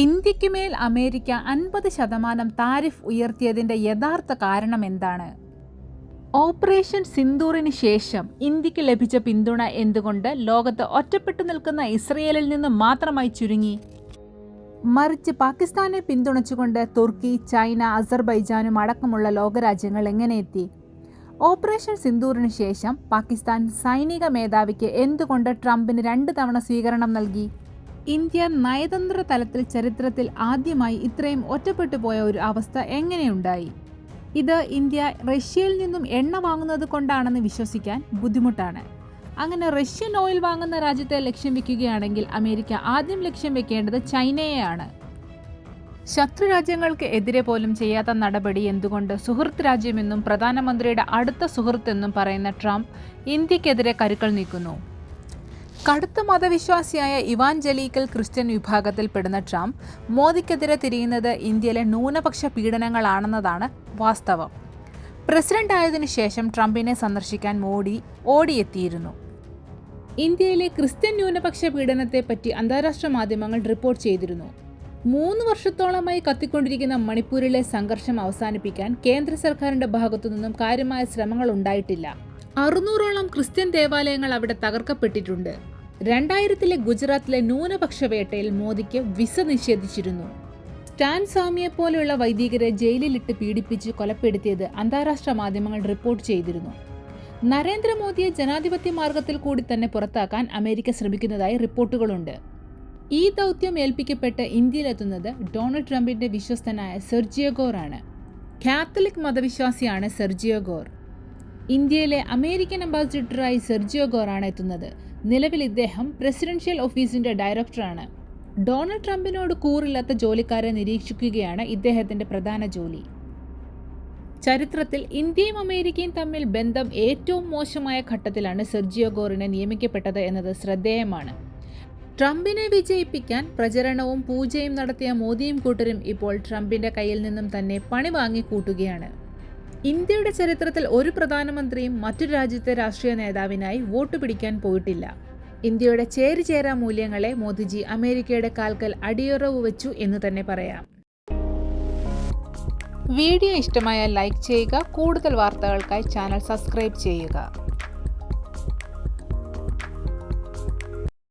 ഇന്ത്യയ്ക്ക് മേൽ അമേരിക്ക അൻപത് ശതമാനം താരിഫ് ഉയർത്തിയതിന്റെ യഥാർത്ഥ കാരണം എന്താണ്? ഓപ്പറേഷൻ സിന്ദൂറിന് ശേഷം ഇന്ത്യയ്ക്ക് ലഭിച്ച പിന്തുണ എന്തുകൊണ്ട് ലോകത്ത് ഒറ്റപ്പെട്ടു നിൽക്കുന്ന ഇസ്രയേലിൽ നിന്ന് മാത്രമായി ചുരുങ്ങി? മറിച്ച് പാകിസ്ഥാനെ പിന്തുണച്ചുകൊണ്ട് തുർക്കി ചൈന അസർബൈജാനും അടക്കമുള്ള ലോകരാജ്യങ്ങൾ എങ്ങനെ എത്തി? ഓപ്പറേഷൻ സിന്ദൂറിന് ശേഷം പാകിസ്ഥാൻ സൈനിക മേധാവിക്ക് എന്തുകൊണ്ട് ട്രംപിന് രണ്ട് തവണ സ്വീകരണം നൽകി? ഇന്ത്യ നയതന്ത്ര തലത്തിൽ ചരിത്രത്തിൽ ആദ്യമായി ഇത്രയും ഒറ്റപ്പെട്ടു പോയ ഒരു അവസ്ഥ എങ്ങനെയുണ്ടായി? ഇത് ഇന്ത്യ റഷ്യയിൽ നിന്നും എണ്ണ വാങ്ങുന്നത് കൊണ്ടാണെന്ന് വിശ്വസിക്കാൻ ബുദ്ധിമുട്ടാണ്. അങ്ങനെ റഷ്യൻ ഓയിൽ വാങ്ങുന്ന രാജ്യത്തെ ലക്ഷ്യം വെക്കുകയാണെങ്കിൽ അമേരിക്ക ആദ്യം ലക്ഷ്യം വെക്കേണ്ടത് ചൈനയെയാണ്. ശത്രു രാജ്യങ്ങൾക്ക് എതിരെ പോലും ചെയ്യാത്ത നടപടി എന്തുകൊണ്ട് സുഹൃത്ത് രാജ്യമെന്നും പ്രധാനമന്ത്രിയുടെ അടുത്ത സുഹൃത്തെന്നും പറയുന്ന ട്രംപ് ഇന്ത്യക്കെതിരെ കരുക്കൾ നീക്കുന്നു. കടുത്ത മതവിശ്വാസിയായ ഇവാഞ്ചലീക്കൽ ക്രിസ്ത്യൻ വിഭാഗത്തിൽപ്പെടുന്ന ട്രംപ് മോദിക്കെതിരെ തിരിയുന്നത് ഇന്ത്യയിലെ ന്യൂനപക്ഷ പീഡനങ്ങളാണെന്നതാണ് വാസ്തവം. പ്രസിഡന്റ് ആയതിനു ശേഷം ട്രംപിനെ സന്ദർശിക്കാൻ മോഡി ഓടിയെത്തിയിരുന്നു. ഇന്ത്യയിലെ ക്രിസ്ത്യൻ ന്യൂനപക്ഷ പീഡനത്തെപ്പറ്റി അന്താരാഷ്ട്ര മാധ്യമങ്ങൾ റിപ്പോർട്ട് ചെയ്തിരുന്നു. മൂന്ന് വർഷത്തോളമായി കത്തിക്കൊണ്ടിരിക്കുന്ന മണിപ്പൂരിലെ സംഘർഷം അവസാനിപ്പിക്കാൻ കേന്ദ്ര സർക്കാരിന്റെ ഭാഗത്തു നിന്നും കാര്യമായ ശ്രമങ്ങൾ ഉണ്ടായിട്ടില്ല. അറുന്നൂറോളം ക്രിസ്ത്യൻ ദേവാലയങ്ങൾ അവിടെ തകർക്കപ്പെട്ടിട്ടുണ്ട്. രണ്ടായിരത്തിലെ ഗുജറാത്തിലെ ന്യൂനപക്ഷ വേട്ടയിൽ മോദിക്ക് വിസ നിഷേധിച്ചിരുന്നു. സ്റ്റാൻ സ്വാമിയെ പോലെയുള്ള വൈദികരെ ജയിലിലിട്ട് പീഡിപ്പിച്ച് കൊലപ്പെടുത്തിയത് അന്താരാഷ്ട്ര മാധ്യമങ്ങൾ റിപ്പോർട്ട് ചെയ്തിരുന്നു. നരേന്ദ്രമോദിയെ ജനാധിപത്യ മാർഗത്തിൽ കൂടി തന്നെ പുറത്താക്കാൻ അമേരിക്ക ശ്രമിക്കുന്നതായി റിപ്പോർട്ടുകളുണ്ട്. ഈ ദൗത്യം ഏൽപ്പിക്കപ്പെട്ട് ഇന്ത്യയിലെത്തുന്നത് ഡൊണാൾഡ് ട്രംപിന്റെ വിശ്വസ്തനായ സെർജിയോ ഗോർ ആണ്. കാത്തലിക് മതവിശ്വാസിയാണ് സെർജിയോ ഗോർ. ഇന്ത്യയിലെ അമേരിക്കൻ അംബാസിഡറായി സെർജിയോ ഗോറാണ് എത്തുന്നത്. നിലവിൽ ഇദ്ദേഹം പ്രസിഡൻഷ്യൽ ഓഫീസിന്റെ ഡയറക്ടറാണ്. ഡൊണാൾഡ് ട്രംപിനോട് കൂറില്ലാത്ത ജോലിക്കാരെ നിരീക്ഷിക്കുകയാണ് ഇദ്ദേഹത്തിന്റെ പ്രധാന ജോലി. ചരിത്രത്തിൽ ഇന്ത്യയും അമേരിക്കയും തമ്മിൽ ബന്ധം ഏറ്റവും മോശമായ ഘട്ടത്തിലാണ് സെർജിയോ ഗോറിനെ നിയമിക്കപ്പെട്ടത് എന്നത് ശ്രദ്ധേയമാണ്. ട്രംപിനെ വിജയിപ്പിക്കാൻ പ്രചരണവും പൂജയും നടത്തിയ മോദിയും കൂട്ടരും ഇപ്പോൾ ട്രംപിന്റെ കയ്യിൽ നിന്നും തന്നെ പണി വാങ്ങി കൂട്ടുകയാണ് ഇന്ത്യയുടെ ചരിത്രത്തിൽ ഒരു പ്രധാനമന്ത്രിയും മറ്റൊരു രാജ്യത്തെ രാഷ്ട്രീയ നേതാവിനായി വോട്ട് പിടിക്കാൻ പോയിട്ടില്ല. ഇന്ത്യയുടെ ചേരിചേരാ മൂല്യങ്ങളെ മോദിജി അമേരിക്കയുടെ കാൽക്കൽ അടിയുറവ് വെച്ചു എന്ന് തന്നെ പറയാം. വീഡിയോ ഇഷ്ടമായാൽ ലൈക്ക് ചെയ്യുക കൂടുതൽ വാർത്തകൾക്കായി ചാനൽ സബ്സ്ക്രൈബ് ചെയ്യുക.